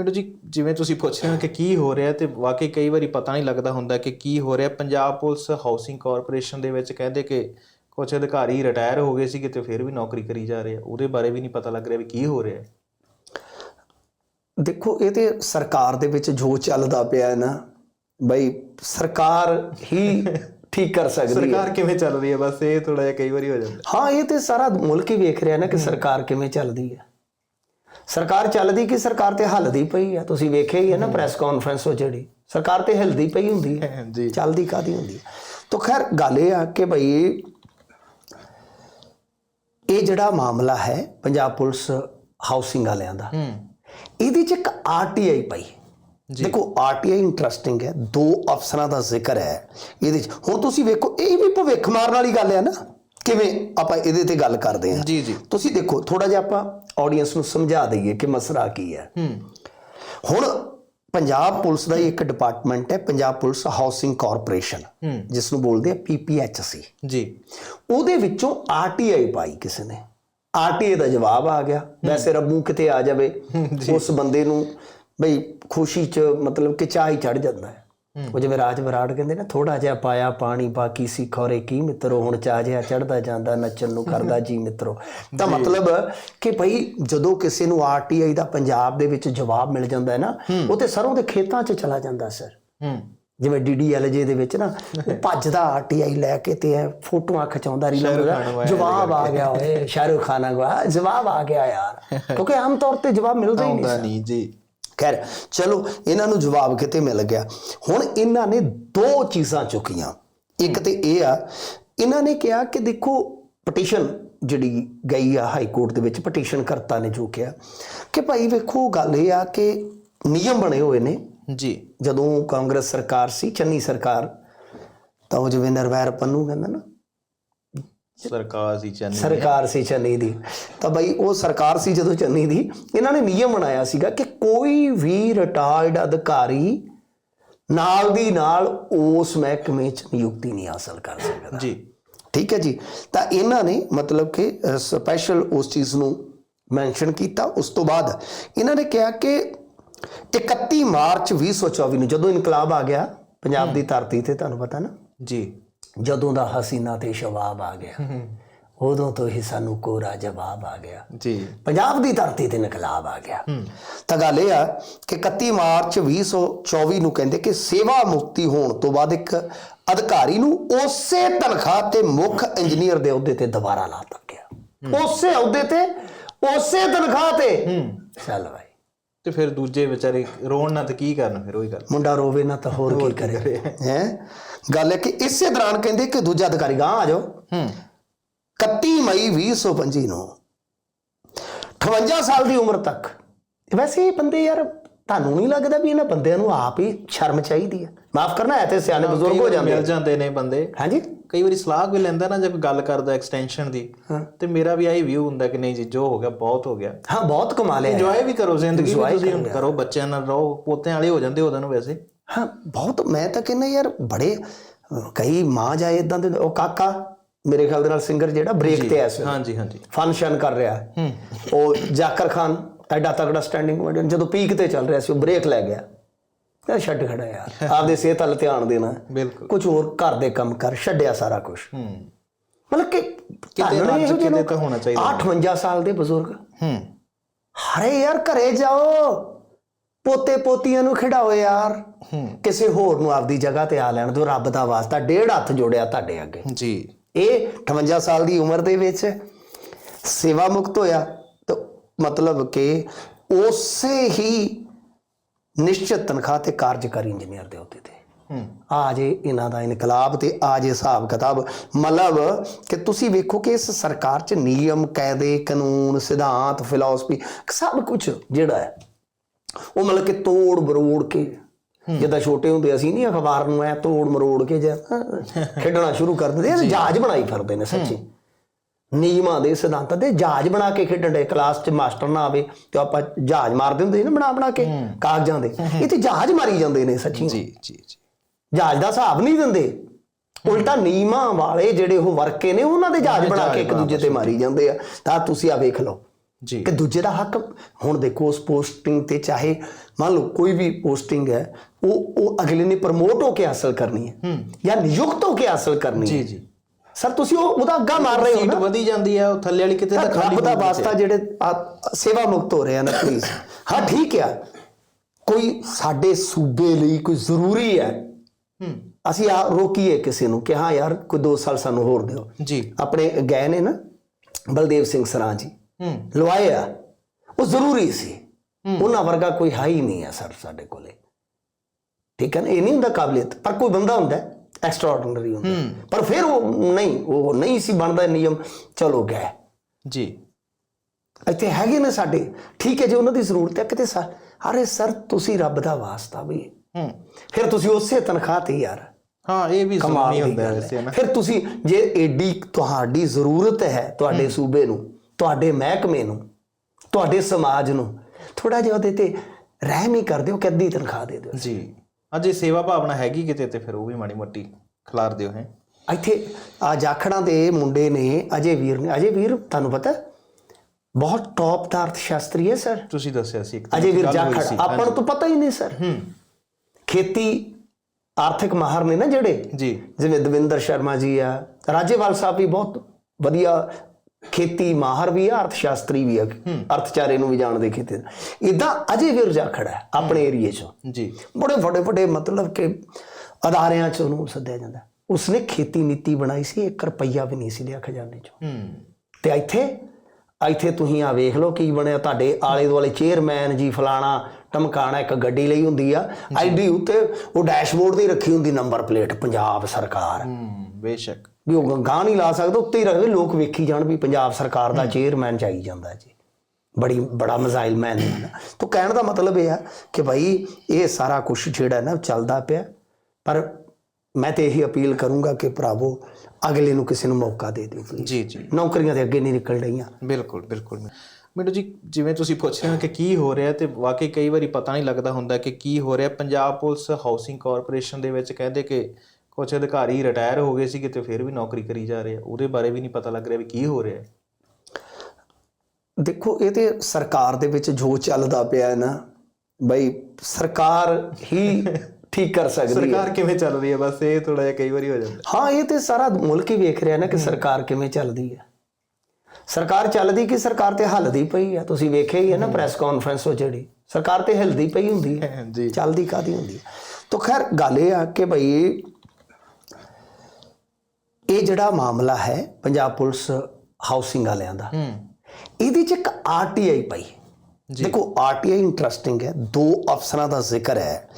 ਮੈਨੂੰ ਜੀ ਜਿਵੇਂ ਤੁਸੀਂ ਪੁੱਛ ਰਹੇ ਹੋ ਕਿ ਕੀ ਹੋ ਰਿਹਾ ਤੇ ਵਾਕਈ ਕਈ ਵਾਰੀ ਪਤਾ ਨਹੀਂ ਲੱਗਦਾ ਹੁੰਦਾ ਕਿ ਕੀ ਹੋ ਰਿਹਾ। ਪੰਜਾਬ ਪੁਲਿਸ ਹਾਊਸਿੰਗ ਕਾਰਪੋਰੇਸ਼ਨ ਦੇ ਵਿੱਚ ਕਹਿੰਦੇ ਕਿ ਕੁਝ ਅਧਿਕਾਰੀ ਰਿਟਾਇਰ ਹੋ ਗਏ ਸੀ ਤੇ ਫਿਰ ਵੀ ਨੌਕਰੀ ਕਰੀ ਜਾ ਰਹੇ ਆ। ਉਹਦੇ ਬਾਰੇ ਵੀ ਨਹੀਂ ਪਤਾ ਲੱਗ ਰਿਹਾ ਵੀ ਕੀ ਹੋ ਰਿਹਾ ਦੇਖੋ ਇਹ ਤੇ ਸਰਕਾਰ ਦੇ ਵਿੱਚ ਜੋ ਚੱਲਦਾ ਪਿਆ ਹੈ ਨਾ ਬਈ ਸਰਕਾਰ ਹੀ ਠੀਕ ਕਰ ਸਕਦੀ ਹੈ। ਸਰਕਾਰ ਕਿਵੇਂ ਚੱਲ ਰਹੀ ਹੈ? ਬਸ ਇਹ ਥੋੜਾ ਜਿਹਾ ਕਈ ਵਾਰੀ ਹੋ ਜਾਂਦਾ। ਹਾਂ ਇਹ ਤੇ ਸਾਰਾ ਮੁਲਕ ਹੀ ਵੇਖ ਰਿਹਾ ਨਾ ਕਿ ਸਰਕਾਰ ਕਿਵੇਂ ਚੱਲਦੀ ਹੈ। ਸਰਕਾਰ ਚੱਲਦੀ ਕਿ ਸਰਕਾਰ ਤੇ ਹੱਲਦੀ ਪਈ ਆ? ਤੁਸੀਂ ਵੇਖਿਆ ਹੀ ਹੈ ਨਾ ਪ੍ਰੈਸ ਕਾਨਫਰੰਸ ਉਹ ਜਿਹੜੀ। ਸਰਕਾਰ ਤੇ ਹਿਲਦੀ ਪਈ ਹੁੰਦੀ ਹੈ ਜੀ। ਚੱਲਦੀ ਕਾਦੀ ਹੁੰਦੀ ਹੈ ਤਾਂ ਖੈਰ ਗੱਲ ਇਹ ਆ ਕਿ ਭਈ ਇਹ ਜਿਹੜਾ ਮਾਮਲਾ ਹੈ ਪੰਜਾਬ ਪੁਲਿਸ ਹਾਊਸਿੰਗ ਵਾਲਿਆਂ ਦਾ ਇਹਦੇ ਚ ਇੱਕ ਆਰਟੀਆਈ ਪਈ। ਦੇਖੋ ਆਰਟੀਆਈ ਇੰਟਰਸਟਿੰਗ ਹੈ। ਦੋ ਅਫਸਰਾਂ ਦਾ ਜ਼ਿਕਰ ਹੈ ਇਹਦੇ ਚ। ਹੁਣ ਤੁਸੀਂ ਵੇਖੋ ਇਹ ਵੀ ਭਵਿੱਖ ਮਾਰਨ ਵਾਲੀ ਗੱਲ ਹੈ ਨਾ। ਕਿਵੇਂ ਆਪਾਂ ਇਹਦੇ ਤੇ ਗੱਲ ਕਰਦੇ ਹਾਂ? ਜੀ ਜੀ। ਤੁਸੀਂ ਦੇਖੋ ਥੋੜਾ ਜਿਹਾ ਆਪਾਂ ਆਡੀਅנס ਨੂੰ ਸਮਝਾ ਦਈਏ ਕਿ ਮਸਲਾ ਕੀ ਹੈ। ਹੁਣ ਪੰਜਾਬ ਪੁਲਿਸ ਦਾ ਇੱਕ ਡਿਪਾਰਟਮੈਂਟ ਹੈ ਪੰਜਾਬ ਪੁਲਿਸ ਹਾਊਸਿੰਗ ਕਾਰਪੋਰੇਸ਼ਨ ਜਿਸ ਨੂੰ ਬੋਲਦੇ ਆ ਪੀਪੀਐਚਸੀ ਜੀ। ਉਹਦੇ ਵਿੱਚੋਂ ਆਰਟੀਆਈ ਪਾਈ ਕਿਸੇ ਨੇ। ਆਰਟੀਆਈ ਦਾ ਜਵਾਬ ਆ ਗਿਆ। ਵੈਸੇ ਰੱਬੂ ਕਿਤੇ ਆ ਜਾਵੇ ਉਸ ਬੰਦੇ ਨੂੰ ਬਈ ਖੁਸ਼ੀ ਚ ਮਤਲਬ ਕਿ ਚਾਹ ਹੀ ਚੜ ਜਾਂਦਾ ਹੈ। ਉਹ ਜਿਵੇਂ ਰਾਜ ਵਿਰਾਟ ਕਹਿੰਦੇ ਨਾ ਥੋੜਾ ਜਿਹਾ ਪਾਇਆ ਪਾਣੀ ਬਾਕੀ ਸੀ ਖੋਰੇ ਕੀ ਮਿੱਤਰੋ ਹੁਣ ਚਾਹ ਜਿਹਾ ਚੜਦਾ ਜਾਂਦਾ ਨੱਚਣ ਨੂੰ ਕਰਦਾ ਜੀ ਮਿੱਤਰੋ। ਤਾਂ ਮਤਲਬ ਕਿ ਭਈ ਜਦੋਂ ਕਿਸੇ ਨੂੰ ਆਰਟੀਆਈ ਦਾ ਪੰਜਾਬ ਦੇ ਵਿੱਚ ਜਵਾਬ ਮਿਲ ਜਾਂਦਾ ਹੈ ਨਾ ਉਹ ਤੇ ਸਰੋਂ ਦੇ ਖੇਤਾਂ 'ਚ ਚਲਾ ਜਾਂਦਾ ਸਰ। ਹੂੰ। ਜਿਵੇਂ ਡੀਡੀਐਲਜੇ ਦੇ ਵਿੱਚ ਨਾ ਉਹ ਭੱਜਦਾ ਆਰਟੀਆਈ ਲੈ ਕੇ ਤੇ ਇਹ ਫੋਟੋਆਂ ਖਿਚਾਉਂਦਾ ਰੀਲਾਂ ਵਾਲਾ ਜਵਾਬ ਆ ਗਿਆ ਓਏ ਸ਼ਾਹਰੁਖ ਖਾਨ ਆ ਜਵਾਬ ਆ ਗਿਆ ਯਾਰ। ਕਿਉਂਕਿ ਆਮ ਤੌਰ ਤੇ ਜਵਾਬ ਮਿਲਦਾ ਹੀ ਨਹੀਂ ਜੀ। ਖੈਰ ਚਲੋ ਇਹਨਾਂ ਨੂੰ ਜਵਾਬ ਕਿਤੇ ਮਿਲ ਗਿਆ। ਹੁਣ ਇਹਨਾਂ ਨੇ ਦੋ ਚੀਜ਼ਾਂ ਚੁੱਕੀਆਂ। ਇੱਕ ਤੇ ਇਹ ਆ ਇਹਨਾਂ ਨੇ ਕਿਹਾ ਕਿ ਦੇਖੋ ਪਟੀਸ਼ਨ ਜਿਹੜੀ ਗਈ ਆ ਹਾਈ ਕੋਰਟ ਦੇ ਵਿੱਚ ਪਟੀਸ਼ਨ ਕਰਤਾ ਨੇ ਜੋ ਕਿਹਾ। ਕਿ ਭਾਈ ਵੇਖੋ ਗੱਲ ਇਹ ਆ ਕਿ ਨਿਯਮ ਬਣੇ ਹੋਏ ਨੇ। ਜੀ। ਜਦੋਂ ਕਾਂਗਰਸ ਸਰਕਾਰ ਸੀ ਚੰਨੀ ਸਰਕਾਰ ਤਾਂ ਉਹ ਜਿਵੇਂ ਨਰਵੈਰ ਪੰਨੂ ਕਹਿੰਦਾ ਨਾ ਸਰਕਾਰ ਸੀ ਚੰਨੀ ਸਰਕਾਰ ਸੀ ਚੰਨੀ ਦੀ। ਤਾਂ ਬਈ ਉਹ ਸਰਕਾਰ ਸੀ ਜਦੋਂ ਚੰਨੀ ਦੀ ਇਹਨਾਂ ਨੇ ਨਿਯਮ ਬਣਾਇਆ ਸੀਗਾ ਕਿ ਕੋਈ ਵੀ ਰਿਟਾਇਰਡ ਅਧਿਕਾਰੀ ਨਾਲ ਦੀ ਨਾਲ ਉਸ ਮਹਿਕਮੇ 'ਚ ਨਿਯੁਕਤੀ ਨਹੀਂ ਹਾਸਲ ਕਰ ਸਕਦਾ। ਜੀ। ਠੀਕ ਹੈ ਜੀ। ਤਾਂ ਇਹਨਾਂ ਨੇ ਮਤਲਬ ਕਿ ਸਪੈਸ਼ਲ ਉਸ ਚੀਜ਼ ਨੂੰ ਮੈਂਸ਼ਨ ਕੀਤਾ। ਉਸ ਤੋਂ ਬਾਅਦ ਇਹਨਾਂ ਨੇ ਕਿਹਾ ਕਿ 31 ਮਾਰਚ 2024 ਨੂੰ ਜਦੋਂ ਇਨਕਲਾਬ ਆ ਗਿਆ ਪੰਜਾਬ ਦੀ ਧਰਤੀ ਤੇ ਤੁਹਾਨੂੰ ਪਤਾ ਨਾ? ਜੀ। ਜਦੋਂ ਦਾ ਹਸੀਨਾ ਤੇ ਸ਼ਵਾਬ ਆ ਗਿਆ ਉਦੋਂ ਤੋਂ ਹੀ ਸਾਨੂੰ ਕੋਰਾ ਜਵਾਬ ਆ ਗਿਆ। ਜੀ। ਪੰਜਾਬ ਦੀ ਧਰਤੀ ਤੇ ਇਨਕਲਾਬ ਆ ਗਿਆ। ਤਾਂ ਗੱਲ ਇਹ ਆ ਕਿ 31 ਮਾਰਚ 2024 ਨੂੰ ਕਹਿੰਦੇ ਕਿ ਸੇਵਾ ਮੁਕਤੀ ਹੋਣ ਤੋਂ ਬਾਅਦ ਇੱਕ ਅਧਿਕਾਰੀ ਨੂੰ ਉਸੇ ਤਨਖਾਹ ਤੇ ਮੁੱਖ ਇੰਜੀਨੀਅਰ ਦੇ ਅਹੁਦੇ ਤੇ ਦੁਬਾਰਾ ਲਾ ਦਿੱਤਾ ਗਿਆ ਉਸੇ ਅਹੁਦੇ ਤੇ ਉਸੇ ਤਨਖਾਹ ਤੇ। ਚੱਲ ਭਾਈ ਤੇ ਫਿਰ ਦੂਜੇ ਵਿਚਾਰੇ ਰੋਣ ਨਾ ਤੇ ਕੀ ਕਰਨ ਫਿਰ ਉਹੀ ਗੱਲ। ਮੁੰਡਾ ਰੋਵੇ ਨਾ ਤਾਂ ਹੋਰ ਕੀ ਕਰੇ। ਹੈ? ਗੱਲ ਹੈ ਕਿ ਇਸੇ ਦੌਰਾਨ ਕਹਿੰਦੇ ਕਿ ਦੂਜਾ ਅਧਿਕਾਰੀ ਗਾਂ ਆ ਜਾਓ। ਹੂੰ। 31 ਮਈ 2025 ਨੂੰ 58 ਸਾਲ ਦੀ ਉਮਰ ਤੱਕ। ਵੈਸੇ ਇਹ ਬੰਦੇ ਯਾਰ ਤੁਹਾਨੂੰ ਨਹੀਂ ਲੱਗਦਾ ਵੀ ਇਹਨਾਂ ਬੰਦਿਆਂ ਨੂੰ ਆਪ ਹੀ ਸ਼ਰਮ ਚਾਹੀਦੀ ਹੈ? ਮਾਫ ਕਰਨਾ ਹੈ ਤੇ ਸਿਆਣੇ ਬਜ਼ੁਰਗ ਹੋ ਜਾਂਦੇ ਮਿਲ ਜਾਂਦੇ ਨੇ ਬੰਦੇ। ਹਾਂਜੀ? ਕਈ ਵਾਰੀ ਸਲਾਹ ਕੋਈ ਲੈਂਦਾ ਨਾ ਜੇ ਕੋਈ ਗੱਲ ਕਰਦਾ ਐਕਸਟੈਂਸ਼ਨ ਦੀ ਤੇ ਮੇਰਾ ਵੀ ਆਹੀ ਵਿਊ ਹੁੰਦਾ ਕਿ ਨਹੀਂ ਜੀ ਜੋ ਹੋ ਗਿਆ ਬਹੁਤ ਹੋ ਗਿਆ। ਹਾਂ ਬਹੁਤ ਕਮਾਲ ਹੈ ਇੰਜੋਏ ਵੀ ਕਰੋ ਜ਼ਿੰਦਗੀ ਵੀ ਤੁਸੀਂ ਕਰੋ ਬੱਚਿਆਂ ਨਾਲ ਰਹੋ ਪੋਤਿਆਂ ਵਾਲੇ ਹੋ ਜਾਂਦੇ ਉਹਦਾਂ ਨੂੰ ਵੈਸੇ। ਹਾਂ ਬਹੁਤ ਮੈਂ ਤਾਂ ਕਹਿੰਦਾ ਯਾਰ ਬੜੇ ਕਈ ਮਾਂ ਜਾਏ ਇਦਾਂ ਦੇ ਉਹ ਕਾਕਾ ਮੇਰੇ ਖਿਆਲ ਦੇ ਨਾਲ ਸਿੰਗਰ ਜਿਹੜਾ ਬ੍ਰੇਕ ਤੇ ਐ ਹਾਂਜੀ ਹਾਂਜੀ। ਫੰਕਸ਼ਨ ਕਰ ਰਿਹਾ। ਹੈ। ਉਹ ਜਾਕਰ ਖਾਨ ਐਡਾ ਤਗੜਾ ਸਟੈਂਡਿੰਗ ਕਮੇਡੀਅਨ ਜਦੋਂ ਪੀਕ ਤੇ ਚੱਲ ਰਿਹਾ ਸੀ ਉਹ ਬ੍ਰੇਕ ਲੈ ਗਿਆ। ਯਾਰ ਛੱਡ ਖੜਾ ਯਾਰ। ਆਪਦੇ ਸਿਹਤ ਵੱਲ ਧਿਆਨ ਦੇਣਾ। ਬਿਲਕੁਲ। ਕੁਝ ਹੋਰ ਘਰ ਦੇ ਕੰਮ ਕਰ ਛੱਡਿਆ ਸਾਰਾ ਕੁਝ ਹੂੰ। ਮਤਲਬ ਕਿ ਕਿਤੇ ਜਿਹੇ ਕਿਤੇ ਤਾਂ ਹੋਣਾ ਚਾਹੀਦਾ। 58 ਸਾਲ ਦੇ ਬਜ਼ੁਰਗ। ਹੂੰ। ਹਰੇ ਯਾਰ ਘਰੇ ਜਾਓ। ਪੋਤੇ ਪੋਤੀਆਂ ਨੂੰ ਖਿਡਾਓ ਯਾਰ। ਹੂੰ। ਕਿਸੇ ਹੋਰ ਨੂੰ ਆਪਦੀ ਜਗ੍ਹਾ ਤੇ ਆ ਲੈਣ ਦਿਓ। ਰੱਬ ਦਾ ਵਾਸਤਾ ਡੇਢ ਹੱਥ ਜੋੜਿਆ ਤੁਹਾਡੇ ਅੱਗੇ। ਜੀ। ਇਹ 58 ਸਾਲ ਦੀ ਉਮਰ ਦੇ ਵਿੱਚ ਸੇਵਾ ਮੁਕਤ ਹੋਇਆ। ਤਾਂ ਮਤਲਬ ਕਿ ਉਸੇ ਹੀ ਨਿਸ਼ਚਿਤ ਤਨਖਾਹ ਤੇ ਕਾਰਜਕਾਰੀ ਇੰਜੀਨੀਅਰ ਦੇ ਅਹੁਦੇ ਤੇ। ਆ ਜੇ ਇਹਨਾਂ ਦਾ ਇਨਕਲਾਬ ਤੇ ਆ ਜੇ ਹਿਸਾਬ ਕਿਤਾਬ। ਮਤਲਬ ਕਿ ਤੁਸੀਂ ਵੇਖੋ ਕਿ ਇਸ ਸਰਕਾਰ 'ਚ ਨਿਯਮ ਕਾਇਦੇ ਕਾਨੂੰਨ ਸਿਧਾਂਤ ਫਿਲਾਸਫੀ ਸਭ ਕੁਝ ਜਿਹੜਾ ਹੈ ਉਹ ਮਤਲਬ ਕਿ ਤੋੜ ਮਰੋੜ ਕੇ ਜਿੱਦਾਂ ਛੋਟੇ ਹੁੰਦੇ ਅਸੀਂ ਨਹੀਂ ਅਖਬਾਰ ਨੂੰ ਐ ਤੋੜ ਮਰੋੜ ਕੇ ਜਾਂ ਖੇਡਣਾ ਸ਼ੁਰੂ ਕਰ ਦਿੰਦੇ ਇਹ ਜਹਾਜ਼ ਬਣਾਈ ਫਿਰਦੇ ਨੇ ਸੱਚੀ। ਨਿਯਮਾਂ ਦੇ ਸਿਧਾਂਤਾਂ ਦੇ ਜਹਾਜ਼ ਬਣਾ ਕੇ ਖੇਡਣ ਦੇ ਕਲਾਸ 'ਚ ਮਾਸਟਰ ਨਾ ਆਵੇ ਤੇ ਆਪਾਂ ਜਹਾਜ਼ ਮਾਰਦੇ ਹੁੰਦੇ ਸੀ ਨਾ ਬਣਾ ਬਣਾ ਕੇ ਕਾਗਜ਼ਾਂ ਦੇ। ਇਹ ਤੇ ਜਹਾਜ਼ ਮਾਰੀ ਜਾਂਦੇ ਨੇ ਸੱਚੀ। ਜੀ ਜੀ ਜੀ। ਜਹਾਜ਼ ਦਾ ਹਿਸਾਬ ਨਹੀਂ ਦਿੰਦੇ। ਉਲਟਾ ਨੀਮਾਂ ਵਾਲੇ ਜਿਹੜੇ ਉਹ ਵਰਕੇ ਨੇ ਉਹਨਾਂ ਦੇ ਜਹਾਜ਼ ਬਣਾ ਕੇ ਇੱਕ ਦੂਜੇ ਤੇ ਮਾਰੀ ਜਾਂਦੇ ਆ। ਤਾਂ ਤੁਸੀਂ ਆ ਵੇਖ ਲਓ। ਜੀ। ਕਿ ਦੂਜੇ ਦਾ ਹੱਕ ਹੁਣ ਦੇਖੋ ਉਸ ਪੋਸਟਿੰਗ ਤੇ ਚਾਹੇ ਮੰਨ ਲਓ ਕੋਈ ਵੀ ਪੋਸਟਿੰਗ ਹੈ ਉਹ ਉਹ ਅਗਲੇ ਨੇ ਪ੍ਰਮੋਟ ਹੋ ਕੇ ਹਾਸਲ ਕਰਨੀ ਹੈ। ਜਾਂ ਨਿਯੁਕਤ ਹੋ ਕੇ ਹਾਸਲ ਕਰਨੀ ਜੀ ਹੈ। ਜੀ। ਸਰ ਤੁਸੀਂ ਉਹ ਉਹਦਾ ਅੱਗਾ ਮਾਰ ਰਹੇ ਹੋ ਸੀਟ ਨਾ? ਵਧੀ ਜਾਂਦੀ ਹੈ ਉਹ ਥੱਲੇ ਵਾਲੀ ਕਿਤੇ ਤਾਂ ਖਾਲੀ ਰੱਬ ਦਾ ਹੁੰਦੀ ਵਾਸਤਾ ਜਿਹੜੇ ਆ- ਸੇਵਾ ਮੁਕਤ ਹੋ ਰਹੇ ਨਾ ਪਲੀਜ਼ ਹਾਂ ਠੀਕ ਆ। ਕੋਈ ਸਾਡੇ ਸੂਬੇ ਲਈ ਕੋਈ ਜ਼ਰੂਰੀ ਹੈ? ਹੂੰ। ਅਸੀਂ ਆ ਰੋਕੀਏ ਕਿਸੇ ਨੂੰ ਕਿ ਹਾਂ ਯਾਰ ਕੋਈ 2 ਸਾਲ ਸਾਨੂੰ ਹੋਰ ਦਿਓ। ਜੀ। ਆਪਣੇ ਗਏ ਨੇ ਨਾ ਬਲਦੇਵ ਸਿੰਘ ਸਰਾਂ ਜੀ। ਹੂੰ। ਲਵਾਏ ਆ। ਉਹ ਜ਼ਰੂਰੀ ਸੀ। ਉਹਨਾਂ ਵਰਗਾ ਕੋਈ ਹੈ ਹੀ ਨਹੀਂ ਹੈ ਸਰ ਸਾਡੇ ਕੋਲੇ। ਠੀਕ ਹੈ ਨਾ? ਇਹ ਨਹੀਂ ਹੁੰਦਾ ਕਾਬਲੀਅਤ ਪਰ ਕੋਈ ਬੰਦਾ ਹੁੰਦਾ ਐਕਸਟਰਾ ਆਰਡੀਨਰੀ ਹੁੰਦਾ ਪਰ ਫਿਰ ਉਹ ਨਹੀਂ ਉਹ ਨਹੀਂ ਸੀ ਬਣਦਾ ਨਿਯਮ ਚਲੋ ਗਏ ਜੀ। ਇੱਥੇ ਹੈਗੇ ਨੇ ਸਾਡੇ। ਠੀਕ ਹੈ ਜੇ ਉਹਨਾਂ ਦੀ ਜ਼ਰੂਰਤ ਹੈ ਕਿਤੇ ਸਰ ਅਰੇ ਸਰ ਤੁਸੀਂ ਰੱਬ ਦਾ ਵਾਸਤਾ ਵੀ। ਹੂੰ। ਫਿਰ ਤੁਸੀਂ ਉਸੇ ਤਨਖਾਹ ਤੇ ਯਾਰ। ਹਾਂ ਇਹ ਵੀ ਜ਼ਰੂਰੀ ਹੁੰਦਾ ਵੈਸੇ ਹੈ। ਨਾ। ਫਿਰ ਤੁਸੀਂ ਜੇ ਏਡੀ ਤੁਹਾਡੀ ਜ਼ਰੂਰਤ ਹੈ ਤੁਹਾਡੇ ਸੂਬੇ ਨੂੰ ਤੁਹਾਡੇ ਮਹਿਕਮੇ ਨੂੰ ਤੁਹਾਡੇ ਸਮਾਜ ਨੂੰ ਥੋੜਾ ਜਿਹਾ ਉਹਦੇ ਤੇ ਰਹਿਮ ਹੀ ਕਰ ਦਿਓ ਕਿ ਅੱਧੀ ਤਨਖਾਹ ਦੇ ਦਿਓ। ਜੀ। ਅਜੇ ਸੇਵਾ ਭਾਵਨਾ ਹੈਗੀ ਕਿਤੇ ਤੇ ਫਿਰ ਉਹ ਵੀ ਮਾੜੀ ਮੋਟੀ ਖਿਲਾਰ ਦਿਓ ਹੈ। ਇੱਥੇ ਆ ਜਾਖੜਾਂ ਦੇ ਮੁੰਡੇ ਨੇ ਅਜੇ ਵੀਰ ਨੇ ਅਜੇ ਵੀਰ ਤੁਹਾਨੂੰ ਪਤਾ? ਬਹੁਤ ਟੌਪ ਦਾ ਅਰਥ ਸ਼ਾਸਤਰੀ ਹੈ ਸਰ ਤੁਸੀਂ ਦੱਸਿਆ ਸੀ ਇੱਕ ਅਜੇ ਵੀਰ ਜਾਖੜ। ਆਪਾਂ ਨੂੰ ਤਾਂ ਪਤਾ ਹੀ ਨਹੀਂ ਸਰ ਹੂੰ। ਖੇਤੀ ਆਰਥਿਕ ਮਾਹਰ ਨੇ ਨਾ ਜਿਹੜੇ? ਜੀ। ਜਿਵੇਂ ਦਵਿੰਦਰ ਸ਼ਰਮਾ ਜੀ ਆ ਰਾਜੇਵਾਲ ਸਾਹਿਬ ਵੀ ਬਹੁਤ ਵਧੀਆ ਖੇਤੀ ਮਾਹਰ ਵੀ ਆ ਅਰਥ ਸ਼ਾਸਤਰੀ ਵੀ ਆ ਅਰਥਚਾਰੇ ਨੂੰ ਵੀ ਜਾਣਦੇ ਖੇਤੀ ਇਦਾਂ ਅਜੇ ਵੀ ਰਜਾ ਖੜਾ ਹੈ ਆਪਣੇ ਏਰੀਏ 'ਚ। ਜੀ। ਬੜੇ ਵੱਡੇ ਵੱਡੇ ਮਤਲਬ ਕਿ ਅਦਾਰਿਆਂ 'ਚ ਉਹਨੂੰ ਸੱਦਿਆ ਜਾਂਦਾ। ਉਸਨੇ ਖੇਤੀ ਨੀਤੀ ਬਣਾਈ ਸੀ 1 ਰੁਪਈਆ ਵੀ ਨਹੀਂ ਸੀ ਲਿਆ ਖਜ਼ਾਨੇ 'ਚੋਂ। ਹੂੰ। ਤੇ ਇੱਥੇ ਇੱਥੇ ਤੁਸੀਂ ਆ ਵੇਖ ਲਓ ਕੀ ਬਣਿਆ। ਤੁਹਾਡੇ ਆਲੇ ਦੁਆਲੇ ਚੇਅਰਮੈਨ ਜੀ ਫਲਾਣਾ ਟਮਕਾਣਾ ਇੱਕ ਗੱਡੀ ਲਈ ਹੁੰਦੀ ਆ। ਆਈਡੀ ਉੱਤੇ ਉਹ ਡੈਸ਼ਬੋਰਡ ਤੇ ਰੱਖੀ ਹੁੰਦੀ ਨੰਬਰ ਪਲੇਟ ਪੰਜਾਬ ਸਰਕਾਰ। ਹੂੰ ਬੇਸ਼ੱਕ। ਵੀ ਉਹ ਗਾਂ ਨਹੀਂ ਲਾ ਸਕਦਾ ਉੱਤੇ ਹੀ ਰੱਖਦੇ। ਲੋਕ ਵੇਖੀ ਜਾਣ ਵੀ ਪੰਜਾਬ ਸਰਕਾਰ ਦਾ ਚੇਅਰਮੈਨ ਚਾਈ ਜਾਂਦਾ ਜੀ। ਬੜੀ ਬੜਾ ਮਜ਼ਾਈਲ ਮੈਨ ਤਾਂ ਕਹਿਣ ਦਾ ਮਤਲਬ ਇਹ ਆ ਕਿ ਭਾਈ ਇਹ ਸਾਰਾ ਕੁਝ ਜਿਹੜਾ ਨਾ ਚੱਲਦਾ ਪਿਆ। ਪਰ ਮੈਂ ਤੇ ਇਹੀ ਅਪੀਲ ਕਰੂੰਗਾ ਕਿ ਭਰਾਵੋ ਅਗਲੇ ਨੂੰ ਕਿਸੇ ਨੂੰ ਮੌਕਾ ਦੇ ਦਿਓ। ਜੀ ਜੀ। ਨੌਕਰੀਆਂ ਦੇ ਅੱਗੇ ਨਹੀਂ ਨਿਕਲ ਰਹੀਆਂ। ਬਿਲਕੁਲ ਬਿਲਕੁਲ। ਮੈਨੂੰ ਜੀ ਜਿਵੇਂ ਤੁਸੀਂ ਪੁੱਛ ਰਹੇ ਹੋ ਕਿ ਕੀ ਹੋ ਰਿਹਾ ਤੇ ਵਾਕਈ ਕਈ ਵਾਰੀ ਪਤਾ ਨਹੀਂ ਲੱਗਦਾ ਹੁੰਦਾ ਕਿ ਕੀ ਹੋ ਰਿਹਾ। ਪੰਜਾਬ ਪੁਲਿਸ ਹਾਊਸਿੰਗ ਕਾਰਪੋਰੇਸ਼ਨ ਦੇ ਵਿੱਚ ਕਹਿੰਦੇ ਕਿ ਕੁਝ ਅਧਿਕਾਰੀ ਰਿਟਾਇਰ ਹੋ ਗਏ ਸੀ ਕਿਤੇ ਫਿਰ ਵੀ ਨੌਕਰੀ ਕਰੀ ਜਾ ਰਹੇ ਆ। ਉਹਦੇ ਬਾਰੇ ਵੀ ਨਹੀਂ ਪਤਾ ਲੱਗ ਰਿਹਾ ਵੀ ਕੀ ਹੋ ਰਿਹਾ ਹੈ। ਦੇਖੋ ਇਹ ਤੇ ਸਰਕਾਰ ਦੇ ਵਿੱਚ ਜੋ ਚੱਲਦਾ ਪਿਆ ਹੈ ਨਾ ਬਈ ਸਰਕਾਰ ਹੀ ਠੀਕ ਕਰ ਸਕਦੀ ਹੈ। ਸਰਕਾਰ ਕਿਵੇਂ ਚੱਲ ਰਹੀ ਹੈ? ਬਸ ਇਹ ਥੋੜਾ ਜਿਹਾ ਕਈ ਵਾਰੀ ਹੋ ਜਾਂਦਾ। ਹਾਂ ਇਹ ਤੇ ਸਾਰਾ ਮੁਲਕ ਹੀ ਵੇਖ ਰਿਹਾ ਨਾ ਕਿ ਸਰਕਾਰ ਕਿਵੇਂ ਚੱਲਦੀ ਹੈ। ਸਰਕਾਰ ਚੱਲਦੀ ਕਿ ਸਰਕਾਰ ਤੇ ਹੱਲਦੀ ਪਈ ਆ ਤੁਸੀਂ ਵੇਖਿਆ ਹੀ ਹੈ ਨਾ ਪ੍ਰੈਸ ਕਾਨਫਰੰਸ ਉਹ ਜਿਹੜੀ। ਸਰਕਾਰ ਤੇ ਹਿਲਦੀ ਪਈ ਹੁੰਦੀ ਹੈ। ਚੱਲਦੀ ਕਾਦੀ ਹੁੰਦੀ ਹੈ? ਤਾਂ ਖੈਰ ਗੱਲ ਇਹ ਆ ਕਿ ਭਈ ਇਹ ਜਿਹੜਾ ਮਾਮਲਾ ਹੈ ਪੰਜਾਬ ਪੁਲਿਸ ਹਾਊਸਿੰਗ ਵਾਲਿਆਂ ਦਾ ਹੂੰ। ਇਹਦੇ ਚ ਇੱਕ ਆਰਟੀਆਈ ਪਈ। ਦੇਖੋ ਆਰਟੀਆਈ ਇੰਟਰਸਟਿੰਗ ਹੈ। ਦੋ ਅਫਸਰਾਂ ਦਾ ਜ਼ਿਕਰ ਹੈ।